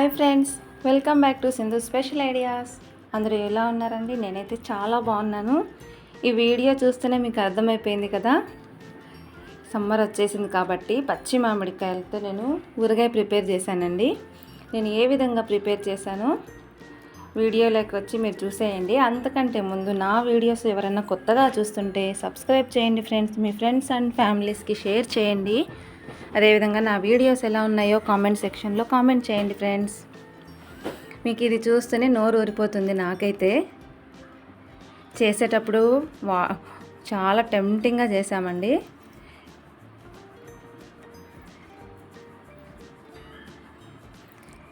Hi friends welcome back to Sindhu special ideas. అందరూ ఎలా ఉన్నారండి? నేనైతే చాలా బాగున్నాను. ఈ వీడియో చూస్తేనే మీకు అర్థమైపోయింది కదా? సమ్మర్ వచ్చేసింది కాబట్టి పచ్చి మామిడికాయలతో నేను ఊరగాయ ప్రిపేర్ చేశానండి. నేను ఏ విధంగా ప్రిపేర్ చేశాను వీడియోలోకి వచ్చి మీరు చూసేయండి. అంతకంటే ముందు నా వీడియోస్ ఎవరైనా కొత్తగా చూస్తుంటే సబ్స్క్రైబ్ చేయండి ఫ్రెండ్స్. మీ ఫ్రెండ్స్ అండ్ ఫ్యామిలీస్కి షేర్ చేయండి. అదేవిధంగా నా వీడియోస్ ఎలా ఉన్నాయో కామెంట్ సెక్షన్లో కామెంట్ చేయండి ఫ్రెండ్స్ మీకు ఇది చూస్తేనే నోరు ఊరిపోతుంది నాకైతే. చేసేటప్పుడు వా చాలా టెంప్టింగ్గా చేశామండి.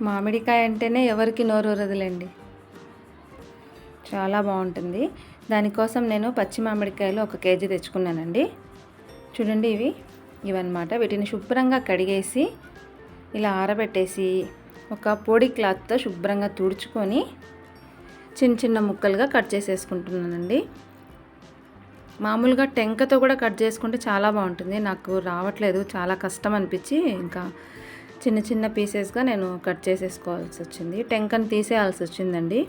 మామిడికాయ అంటేనే ఎవరికి నోరు ఊరదులేండి. చాలా బాగుంటుంది. దానికోసం నేను పచ్చి మామిడికాయలు ఒక కేజీ తెచ్చుకున్నానండి. చూడండి ఇవి. ఇవన్నమాట. వీటిని శుభ్రంగా కడిగేసి ఇలా ఆరబెట్టేసి ఒక పొడి క్లాత్తో శుభ్రంగా తుడుచుకొని చిన్న చిన్న ముక్కలుగా కట్ చేసేసుకుంటున్నానండి. మామూలుగా టెంకతో కూడా కట్ చేసుకుంటే చాలా బాగుంటుంది. నాకు రావట్లేదు. చాలా కష్టం అనిపించి ఇంకా చిన్న చిన్న పీసెస్గా నేను కట్ చేసేసుకోవాల్సి వచ్చింది. టెంకను తీసేయాల్సి వచ్చిందండి.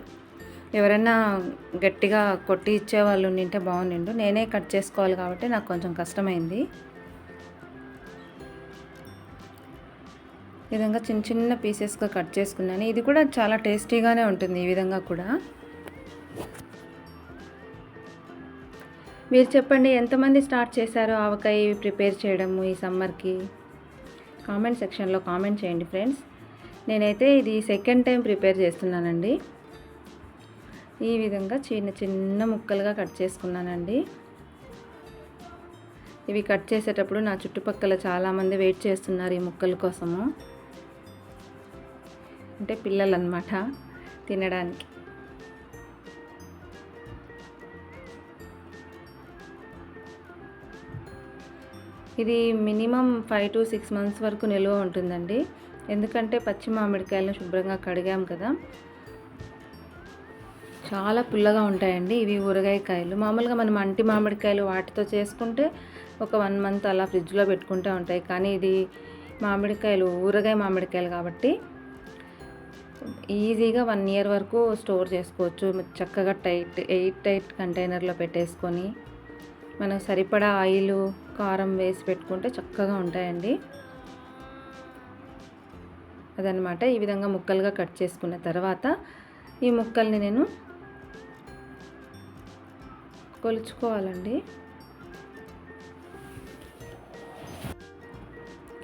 ఎవరైనా గట్టిగా కొట్టి ఇచ్చేవాళ్ళు ఉండింటే బాగుండిండు నేనే కట్ చేసుకోవాలి కాబట్టి నాకు కొంచెం కష్టమైంది. ఈ విధంగా చిన్న చిన్న పీసెస్గా కట్ చేసుకున్నాను. ఇది కూడా చాలా టేస్టీగానే ఉంటుంది ఈ విధంగా కూడా. మీరు చెప్పండి ఎంతమంది స్టార్ట్ చేశారో ఆవకాయ ప్రిపేర్ చేయడము ఈ సమ్మర్కి? కామెంట్ సెక్షన్లో కామెంట్ చేయండి ఫ్రెండ్స్. నేనైతే ఇది సెకండ్ టైం ప్రిపేర్ చేస్తున్నానండి. ఈ విధంగా చిన్న చిన్న ముక్కలుగా కట్ చేసుకున్నానండి. ఇవి కట్ చేసేటప్పుడు నా చుట్టుపక్కల చాలామంది వెయిట్ చేస్తున్నారు ఈ ముక్కల కోసము. అంటే పిల్లలు అనమాట తినడానికి. ఇది minimum five to six months వరకు నిల్వ ఉంటుందండి. ఎందుకంటే పచ్చి మామిడికాయలను శుభ్రంగా కడిగాం కదా. చాలా పుల్లగా ఉంటాయండి ఇవి ఊరగాయ కాయలు మామూలుగా మనం అంటి మామిడికాయలు వాటితో చేసుకుంటే ఒక వన్ మంత్ అలా ఫ్రిడ్జ్లో పెట్టుకుంటూ ఉంటాయి. కానీ ఇది మామిడికాయలు ఊరగాయ మామిడికాయలు కాబట్టి ఈజీగా వన్ ఇయర్ వరకు స్టోర్ చేసుకోవచ్చు. చక్కగా టైట్ ఎయిట్ టైట్ కంటైనర్లో పెట్టేసుకొని మనకు సరిపడా ఆయిల్ కారం వేసి పెట్టుకుంటే చక్కగా ఉంటాయండి. అదనమాట ఈ విధంగా ముక్కలుగా కట్ చేసుకున్న తర్వాత ఈ ముక్కల్ని నేను కొలుచుకోవాలండి.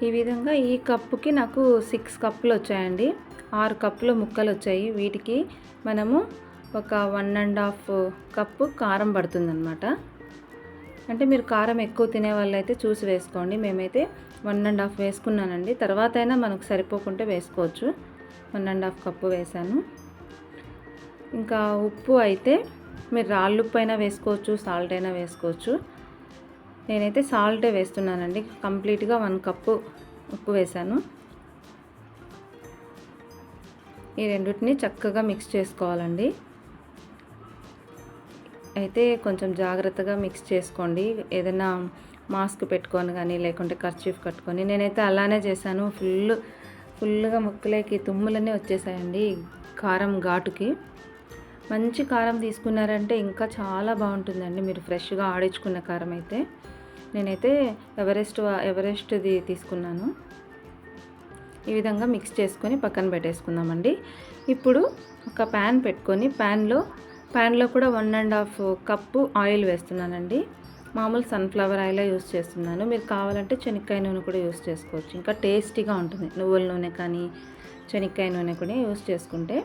ఈ విధంగా ఈ కప్పుకి నాకు సిక్స్ కప్పులు వచ్చాయండి. ఆరు కప్పులు ముక్కలు వచ్చాయి వీటికి మనము ఒక వన్ అండ్ హాఫ్ కప్పు కారం పడుతుందన్నమాట. అంటే మీరు కారం ఎక్కువ తినే వాళ్ళు అయితే చూసి వేసుకోండి. మేమైతే వన్ అండ్ హాఫ్ వేసుకున్నానండి. తర్వాత అయినా మనకు సరిపోకుంటే వేసుకోవచ్చు. వన్ అండ్ హాఫ్ కప్పు వేసాను ఇంకా ఉప్పు అయితే మీరు రాళ్ళు ఉప్పు అయినా వేసుకోవచ్చు సాల్ట్ అయినా వేసుకోవచ్చు. నేనైతే సాల్టే వేస్తున్నానండి. కంప్లీట్గా వన్ కప్పు ఉప్పు వేసాను ఈ రెండింటిని చక్కగా మిక్స్ చేసుకోవాలండి. అయితే కొంచెం జాగ్రత్తగా మిక్స్ చేసుకోండి. ఏదైనా మాస్క్ పెట్టుకొని కానీ లేకుంటే కర్చీఫ్ కట్టుకొని. నేనైతే అలానే చేశాను. ఫుల్ ఫుల్గా ముక్కలేకి తుమ్ములన్నీ వచ్చేసాయండి కారం ఘాటుకి. మంచి కారం తీసుకున్నారంటే ఇంకా చాలా బాగుంటుందండి. మీరు ఫ్రెష్గా ఆడించుకున్న కారం అయితే. నేనైతే ఎవరెస్ట్ ఎవరెస్ట్ది తీసుకున్నాను. ఈ విధంగా మిక్స్ చేసుకొని పక్కన పెట్టేసుకుందామండి. ఇప్పుడు ఒక ప్యాన్ పెట్టుకొని ప్యాన్లో ప్యాన్లో కూడా one and half cup oil వేస్తున్నానండి. మామూలు సన్ఫ్లవర్ ఆయిల్ యూస్ చేస్తున్నాను. మీరు కావాలంటే చెనక్కాయ నూనె కూడా యూస్ చేసుకోవచ్చు. ఇంకా టేస్టీగా ఉంటుంది. నువ్వుల నూనె కానీ శనక్కాయ నూనె కూడా యూస్ చేసుకుంటే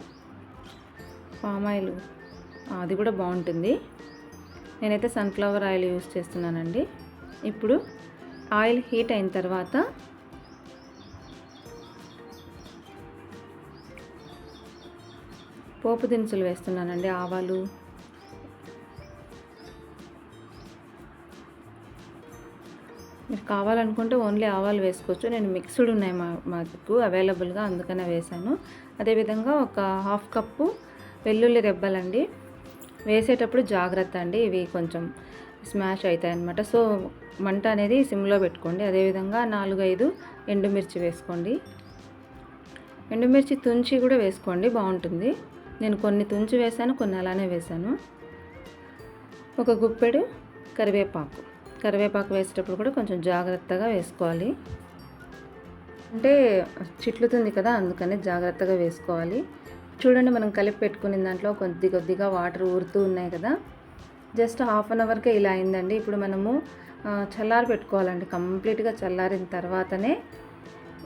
పామ్ ఆయిల్ అది కూడా బాగుంటుంది. నేనైతే సన్ఫ్లవర్ ఆయిల్ యూస్ చేస్తున్నానండి. ఇప్పుడు ఆయిల్ హీట్ అయిన తర్వాత పోపు దినుసులు వేస్తున్నానండి ఆవాలు. మీరు కావాలనుకుంటే ఓన్లీ ఆవాలు వేసుకోవచ్చు. నేను మిక్స్డ్ ఉన్నాయి మా మాకు అవైలబుల్గా అందుకనే వేశాను. అదేవిధంగా ఒక హాఫ్ కప్పు వెల్లుల్లి రెబ్బలండి. వేసేటప్పుడు జాగ్రత్త అండి ఇవి కొంచెం స్మాష్ అవుతాయి అన్నమాట సో మంట అనేది సిమ్లో పెట్టుకోండి. అదేవిధంగా నాలుగు ఐదు ఎండుమిర్చి వేసుకోండి. ఎండుమిర్చి తుంచి కూడా వేసుకోండి బాగుంటుంది. నేను కొన్ని తుంచి వేసాను కొన్ని అలానే వేసాను ఒక గుప్పెడు కరివేపాకు. కరివేపాకు వేసేటప్పుడు కూడా కొంచెం జాగ్రత్తగా వేసుకోవాలి. అంటే చిట్లుతుంది కదా అందుకని జాగ్రత్తగా వేసుకోవాలి. చూడండి మనం కలిపి పెట్టుకునే దాంట్లో కొద్ది కొద్దిగా వాటర్ ఊరుతూ ఉన్నాయి కదా. జస్ట్ హాఫ్ అన్ అవర్కే ఇలా అయిందండి. ఇప్పుడు మనము చల్లారి పెట్టుకోవాలండి. కంప్లీట్గా చల్లారిన తర్వాతనే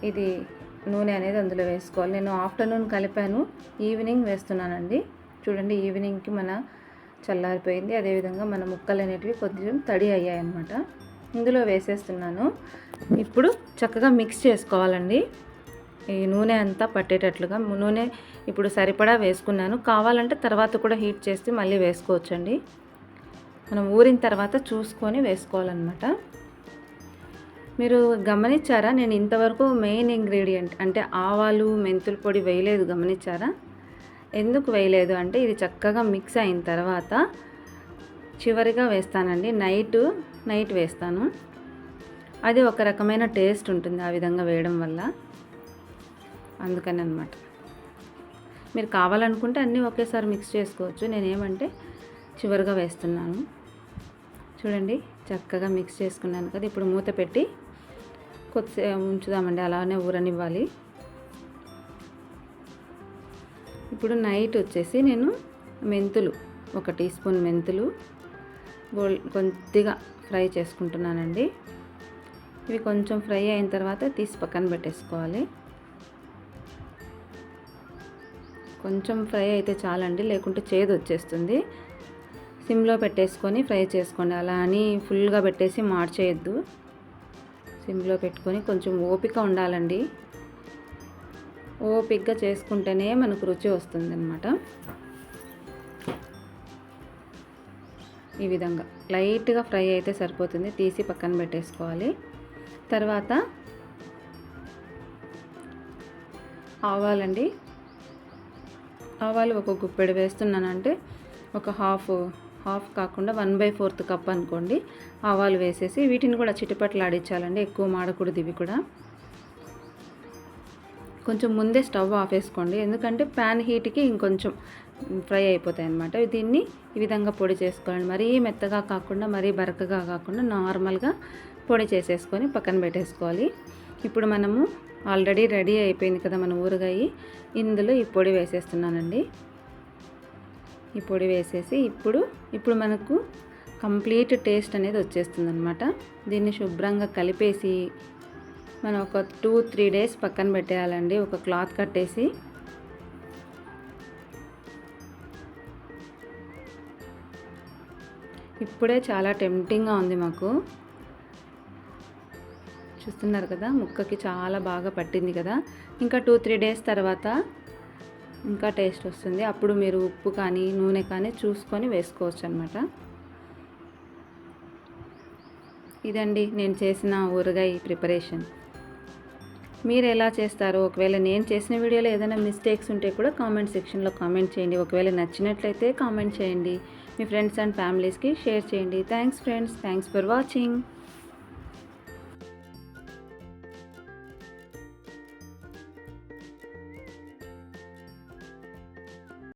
ఇది నూనె అనేది అందులో వేసుకోవాలి. నేను ఆఫ్టర్నూన్ కలిపాను. ఈవినింగ్ వేస్తున్నానండి. చూడండి ఈవినింగ్కి మన చల్లారిపోయింది. అదేవిధంగా మన ముక్కలు అనేటివి కొంచెం తడి అయ్యాయి అన్నమాట ఇందులో వేసేస్తున్నాను. ఇప్పుడు చక్కగా మిక్స్ చేసుకోవాలండి. ఈ నూనె అంతా పట్టేటట్లుగా నూనె ఇప్పుడు సరిపడా వేసుకున్నాను. కావాలంటే తర్వాత కూడా హీట్ చేసి మళ్ళీ వేసుకోవచ్చండి. మనం ఊరిన తర్వాత చూసుకొని వేసుకోవాలన్నమాట. మీరు గమనించారా? నేను ఇంతవరకు మెయిన్ ఇంగ్రీడియంట్ అంటే ఆవాలు మెంతుల పొడి వేయలేదు గమనించారా? ఎందుకు వేయలేదు అంటే ఇది చక్కగా మిక్స్ అయిన తర్వాత చివరిగా వేస్తానండి. నైట్ నైట్ వేస్తాను. అది ఒక రకమైన టేస్ట్ ఉంటుంది ఆ విధంగా వేయడం వల్ల. అందుకని అనమాట మీరు కావాలనుకుంటే అన్నీ ఒకేసారి మిక్స్ చేసుకోవచ్చు. నేనేమంటే చివరిగా వేస్తున్నాను. చూడండి చక్కగా మిక్స్ చేసుకున్నాను కదా. ఇప్పుడు మూత పెట్టి కొద్దిసే ఉంచుదామండి అలానే ఊరనివ్వాలి. ఇప్పుడు నైట్ వచ్చేసి నేను మెంతులు ఒక టీ స్పూన్ మెంతులు కొద్దిగా ఫ్రై చేసుకుంటున్నానండి. ఇవి కొంచెం ఫ్రై అయిన తర్వాత తీసి పక్కన పెట్టేసుకోవాలి. కొంచెం ఫ్రై అయితే చాలండి లేకుంటే చేదు వచ్చేస్తుంది. సిమ్లో పెట్టేసుకొని ఫ్రై చేసుకోండి అలా అని ఫుల్గా పెట్టేసి మార్చేయద్దు. సిమ్లో పెట్టుకొని కొంచెం ఓపిక ఉండాలండి. ఓపికగా చేసుకుంటేనే మనకు రుచి వస్తుంది అనమాట ఈ విధంగా లైట్గా ఫ్రై అయితే సరిపోతుంది. తీసి పక్కన పెట్టేసుకోవాలి. తర్వాత ఆవాలండి. ఆవాలు ఒక గుప్పెడు వేస్తున్నానంటే ఒక హాఫ్ హాఫ్ కాకుండా వన్ బై ఫోర్త్ కప్ అనుకోండి. ఆవాలు వేసేసి వీటిని కూడా చిటిపట్లు ఆడించాలండి ఎక్కువ మాడకూడదు ఇవి కూడా. కొంచెం ముందే స్టవ్ ఆఫ్ వేసుకోండి. ఎందుకంటే ప్యాన్ హీట్కి ఇంకొంచెం ఫ్రై అయిపోతాయి అన్నమాట. దీన్ని ఈ విధంగా పొడి చేసుకోవాలండి. మరీ మెత్తగా కాకుండా మరీ బరకగా కాకుండా నార్మల్గా పొడి చేసేసుకొని పక్కన పెట్టేసుకోవాలి. ఇప్పుడు మనము ఆల్రెడీ రెడీ అయిపోయింది కదా మన ఊరగాయ. ఇందులో ఈ పొడి వేసేస్తున్నానండి. ఈ పొడి వేసేసి ఇప్పుడు ఇప్పుడు మనకు కంప్లీట్ టేస్ట్ అనేది వచ్చేస్తుంది అనమాట దీన్ని శుభ్రంగా కలిపేసి మనం ఒక టూ త్రీ డేస్ పక్కన పెట్టేయాలండి. ఒక క్లాత్ కట్టేసి ఇప్పుడే చాలా టెంప్టింగ్గా ఉంది మాకు. చూస్తున్నారు కదా ముక్కకి చాలా బాగా పట్టింది కదా. ఇంకా టూ త్రీ డేస్ తర్వాత ఇంకా టేస్ట్ వస్తుంది. అప్పుడు మీరు ఉప్పు కానీ నూనె కానీ చూసుకొని వేసుకోవచ్చు అనమాట ఇదండి నేను చేసిన ఊరగాయ ప్రిపరేషన్. మీరు ఎలా చేస్తారు ఒకవేళ నేను చేసిన వీడియోలో ఏదైనా మిస్టేక్స్ ఉంటే కూడా కామెంట్ సెక్షన్లో కామెంట్ చేయండి. ఒకవేళ నచ్చినట్లయితే కామెంట్ చేయండి. మీ ఫ్రెండ్స్ అండ్ ఫ్యామిలీస్కి షేర్ చేయండి. Thanks friends. Thanks for watching.